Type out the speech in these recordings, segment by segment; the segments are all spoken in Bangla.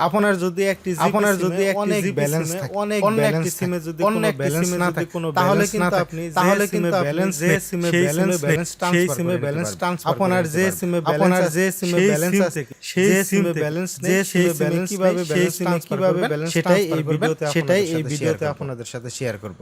আপনার যদি একটি আপনার যদি একটি অনেক ব্যালেন্স থাকে অনেক অন্য সিমে যদি কোনো ব্যালেন্স না থাকে কোনো তাহলে কিন্তু আপনি তাহলে কিন্তু ব্যালেন্স যে সিমে ব্যালেন্স ব্যালেন্স ট্রান্সফার সেই সিমে ব্যালেন্স ট্রান্সফার আপনার যে সিমে আপনার যে সিমে ব্যালেন্স আছে সেই সিমে ব্যালেন্স যে সেই সিমে ব্যালেন্স কীভাবে ব্যালেন্স কীভাবে ব্যালেন্স সেটাই এই ভিডিওতে সেটাই এই ভিডিওতে আপনাদের সাথে শেয়ার করব।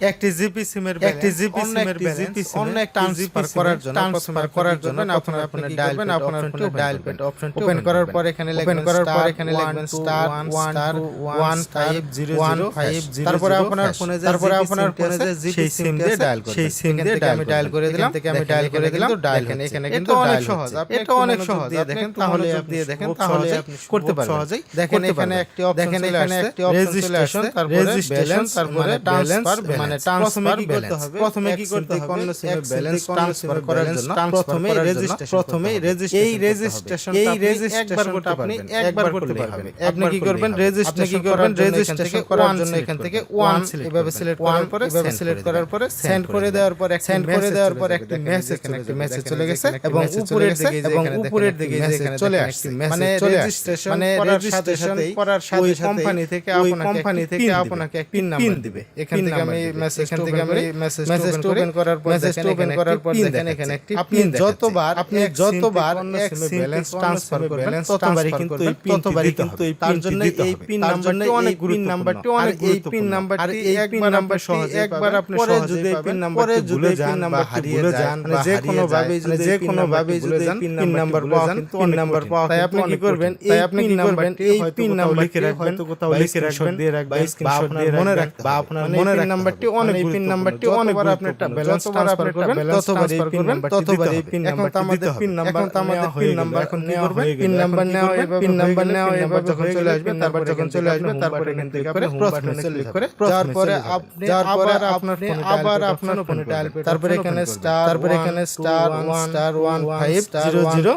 একটি জিপি সিমের একটি জিপি সিমের জিপি অন্য একটা ট্রান্সফার করার জন্য transfer করার জন্য করবেন, আপনার আপনার আপনার ডায়াল করবেন, প্যাড আপনার অপশনটি ডায়াল করবেন। অপশনটি ওপেন করার পর এখানে এখানে লিখবেন করার পর এখানে লিখবেন star one one star two one one star five zero one zero five five zero তারপরে আপনার ফোনে যে তারপরে আপনার ফোনে যে জিপি সিম দিয়ে ডায়াল সেই সিম দিয়ে আমি ডায়াল করে দিলাম থেকে আমি ডায়াল করে দিলাম, কিন্তু ডায়াল হচ্ছে। এখানে কিন্তু অনেক সহজ আপনি এটা অনেক সহজ। দেখেন তাহলে আপনি দেখেন, তাহলে আপনি করতে পারবেন সহজেই দেখেন এখানে একটি অপশন দেখেন চলে এখানে আসছে একটি option চলে রেজিস্ট্রেশন আসছে, তারপরে ব্যালেন্স তারপরে মানে ট্রান্সফার transfer মানে ট্রান্সফার হবে? প্রথমে কি করতে হবে? সিমে transfer করার জন্য প্রথমে registration প্রথমে রেজিস্ট্রেশন এই registration এই রেজিস্ট্রেশন আপনি একবার করতে পারবেন। আপনি কি করবেন? রেজিস্ট্রেশন কি করবেন? রেজিস্ট্রেশন করার জন্য এখান থেকে ওয়ান এভাবে সিলেক্ট করার পরে এভাবে সেন্ড করার পরে সেন্ড করে দেওয়ার পর সেন্ড করে দেওয়ার পর একটি মেসেজ এখানে একটি মেসেজ চলে গেছে এবং উপরের দিকে এবং উপরের দিকে যেখানে চলে আসছে। মানে রেজিস্ট্রেশন মানে রেজিস্ট্রেশন করার সাথে সাথে কোম্পানি থেকে আপনাকে কোম্পানি থেকে আপনাকে একটি পিন নাম্বার দিবে এখান থেকে আমি মেসেজ থেকে আমি মেসেজ মেসেজ ওপেন করার পর মেসেজ ওপেন করার পর দেখেন এখানে একটি আপনি যতবার আপনি যতবার এক ব্যালেন্স ট্রান্সফার করবেন ততবারই কিন্তু এই ততবারই কিন্তু এই তার জন্য এই পিন নাম্বারটি অনেক পিন নাম্বারটি অনেক এই পিন নাম্বারটি একবার নাম্বার সহজে একবার আপনি পরে যদি পিন নাম্বারটি ভুলে যান বা হারিয়ে যান মানে যে কোনো ভাবে যদি যে কোনো ভাবে যদি পিন নাম্বার পাওয়া যান পিন নাম্বার পাওয়া তাই আপনি কি করবেন তাই আপনি কি করবেন এই পিন নাম্বার লিখে রাখবেন হয়তো কোথাও লিখে রাখবেন দিয়ে রাখবেন বা আপনার মনে রাখতে বা আপনার মনে রাখতে নাম্বারটি অনেক পিন নাম্বারটি অনেকবার আপনি একটা ব্যালেন্স ট্রান্সফার করবেন ততবার এই পিন করবেন ততবার এই পিন নাম্বার আমাদের পিন নাম্বার এখন আমাদের পিন নাম্বার এখন কি করবেন পিন নাম্বার নেওয়া এভাবে পিন নাম্বার নেওয়া এভাবে যখন চলে আসবে তারপর যখন চলে আসবে তারপর এখান থেকে করে প্রথমে ক্লিক করে যাওয়ার পরে আপনি আবার আপনার ফোনে আবার আপনার ফোনে ডায়াল তারপরে এখানে স্টার তারপরে এখানে star one star one five zero zero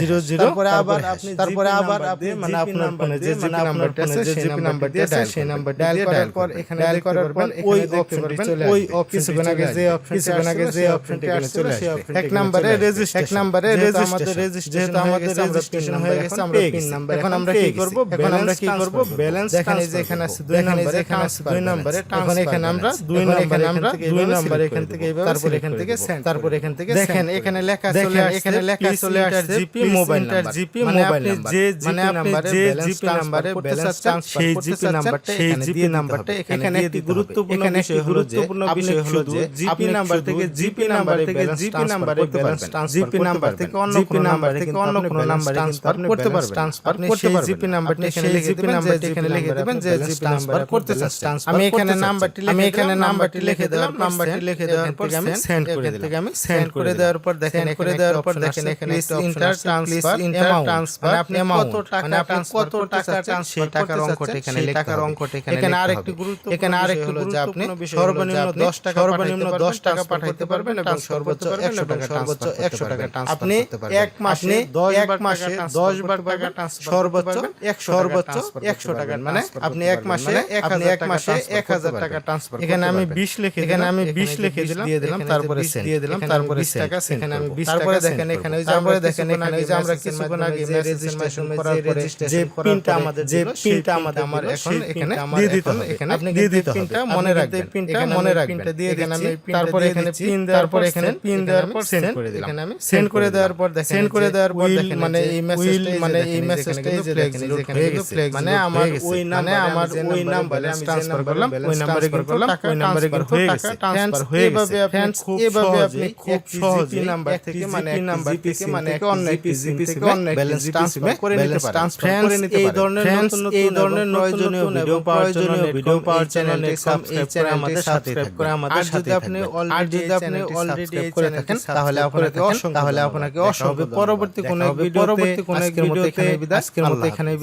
zero zero তারপরে আবার আপনি তারপরে আবার আপনি মানে আপনার ফোনে যে জিপি নাম্বারটা আছে যে জিপি নাম্বার সেই নাম্বার ডায়াল করার পর এখানে ডায়াল করার পর ওই অপশনটি চলে ওই কিছুক্ষণ আগে যে অপশন কিছুক্ষণ আগে যে অপশনটি এখানে চলে আসবে। এক নম্বরে রেজিস্ট্রেশন এক নম্বরে রেজিস্ট্রেশন রেজিস্ট্রেশন আমাদের রেজিস্ট্রেশন হয়ে গেছে আমরা পিন নাম্বার এখন আমরা কি করব এখন আমরা কি করব? ব্যালেন্স দেখেন এই যে এখানে আছে দুই নম্বরে এখানে আছে দুই নম্বরে এখন এখানে আমরা দুই নম্বরে আমরা দুই নম্বরে এখান থেকে এইভাবে তারপর এখান থেকে সেন্ড তারপর এখান থেকে দেখেন এখানে লেখা চলে এখানে লেখা চলে আসছে GP mobile number GP mobile number যে মানে আপনি যে জিপি নাম্বারে ব্যালেন্স সেই জিপি নাম্বারটা সেই জিপি নাম্বারটা এখানে একটি গুরুত্বপূর্ণ বিষয় হলো যে বিষয় হলো যে জিপি নাম্বার থেকে জিপি নাম্বার থেকে জিপি নাম্বারে ব্যালেন্স ট্রান্সফার জিপি নাম্বার থেকে অন্য কোনো নাম্বার থেকে অন্য কোনো নাম্বারে ট্রান্সফার করতে পারবেন। ট্রান্সফার করতে পারবেন। জিপি নাম্বারটি এখানে লিখে দিবেন যে এখানে লিখে দিবেন যে জিপি নাম্বার করতে চাচ্ছেন। আমি এখানে নাম্বারটি আমি এখানে নাম্বারটি লিখে দিলাম নাম্বারটি লিখে দেওয়ার পর আমি সেন্ড করে দিলাম আমি সেন্ড করে দেওয়ার পর দেখেন করে দেওয়ার পর দেখেন এখানে ইন্টার ট্রান্সফার ইন্টার ট্রান্সফার আপনি কত টাকা আপনি কত টাকা চান সেই টাকার অঙ্কটা এখানে টাকার অঙ্কটা এখানে এখানে আরেকটি গুরুত্ব এখানে আরেকটি যে আপনি সর্বনিম্ন 10 টাকা সর্বনিম্ন 10 টাকা পাঠাইতে পারবেন এবং সর্বোচ্চ 100 টাকা সর্বোচ্চ 100 টাকা আপনি এক মাসে 10 মাসে 10 বার টাকা সর্বোচ্চ 100 সর্বোচ্চ 100 টাকা মানে আপনি এক মাসে আপনি এক মাসে 1000 টাকা ট্রান্সফার এখানে আমি 20 লিখে এখানে আমি 20 লিখে দিয়ে দিলাম তারপরে দিয়ে দিলাম তারপরে টাকা এখানে আমি 20 তারপরে দেখেন এখানে ওই যে আমরা দেখেন এখানে ওই যে আমরা কিছুক্ষণ আগে রেজিস্ট্রেশন করার পরে যে পিনটা আমাদের যে পিনটা আমাদের আমার এখন এখানে দিয়ে দিতে এখানে আপনি দিয়ে দিতে পিনটা মনে রাখবেন পিনটা মনে রাখবেন। দিয়ে এখানে আমি তারপরে এখানে পিন তারপরে এখানে পিন দেওয়ার পর সেন্ড করে দিলাম। এখানে আমি সেন্ড করে দেওয়ার পর দেখেন সেন্ড করে দেওয়ার পর দেখেন মানে এই মেসেজটা মানে এই মেসেজটা এই যে দেখেন হয়ে গেছে মানে আমার ওই মানে আমার ওই নাম্বারে আমি ট্রান্সফার করলাম ওই নাম্বারে করলাম ওই নাম্বারে কিন্তু টাকা ট্রান্সফার হয়ে গেছে। এভাবে আপনি খুব সহজে নাম্বার থেকে মানে এক নাম্বার থেকে মানে অন্য একটি জিপি থেকে অন্য ব্যালেন্স ট্রান্সফার করে নিতে পারেন এই ধরনের নতুন নতুন এই ধরনের প্রয়োজনীয় ভিডিও পাওয়ার জন্য ভিডিও পাওয়ার চ্যানেলে সাবস্ক্রাইব করে আমাদের সাথে করে আমাদের সাথে আপনি অলরেডি যদি আপনি অলরেডি করে থাকেন তাহলে আপনাকে অসংখ্য তাহলে আপনাকে অসংখ্য। পরবর্তী কোন ভিডিও পরবর্তী কোন ভিডিওতে আজকের মতো এখানে